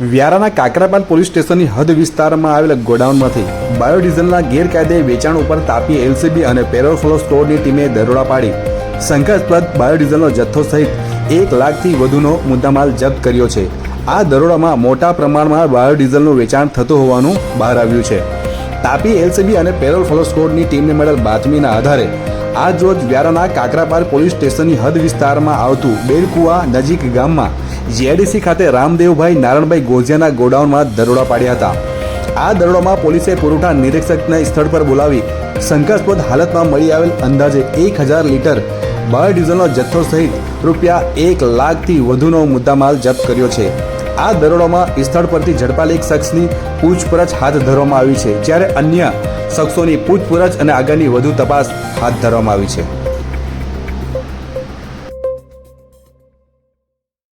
વ્યારાના કાકરાપાલ police સ્ટેશનની હદ વિસ્તારમાં આવેલા ગોડાઉનમાંથી બાયોડીઝલના ગેરકાયદે વેચાણ ઉપર તાપી એલસીબી અને પેરોફ્લો સ્ટોરની ટીમે દરોડા પાડી. શંકાસ્પદ બાયોડીઝલનો જથ્થો સહિત એક લાખથી વધુનો મુદ્દામાલ જપ્ત કર્યો છે. આ દરોડામાં મોટા પ્રમાણમાં બાયોડીઝલનું વેચાણ થતું હોવાનું બહાર આવ્યું છે. તાપી એલસીબી અને પેરોલ ફ્લો સ્કોડની ટીમને મળેલ બાતમીના આધારે આજ રોજ વ્યારાના કાકરાપાર પોલીસ સ્ટેશનની હદ વિસ્તારમાં આવતું બેરકુવા નજીક ગામમાં જીઆઈડીસી ખાતે રામદેવભાઈ નારણભાઈ ગોઝિયાના ગોડાઉનમાં દરોડા પાડ્યા હતા. આ દરોડામાં પોલીસે પુરવઠા નિરીક્ષકને સ્થળ પર બોલાવી શંકાસ્પદ હાલતમાં મળી આવેલ અંદાજે એક હજાર લીટર બાયોડીઝલનો જથ્થો સહિત રૂપિયા એક લાખથી વધુનો મુદ્દામાલ જપ્ત કર્યો છે. આ દરોડામાં સ્થળ પરથી ઝડપાયેલ એક શખ્સની પૂછપરછ હાથ ધરવામાં આવી છે. જ્યારે અન્ય શખ્સોની પૂછપરછ અને આગળની વધુ તપાસ હાથ ધરવામાં આવી છે.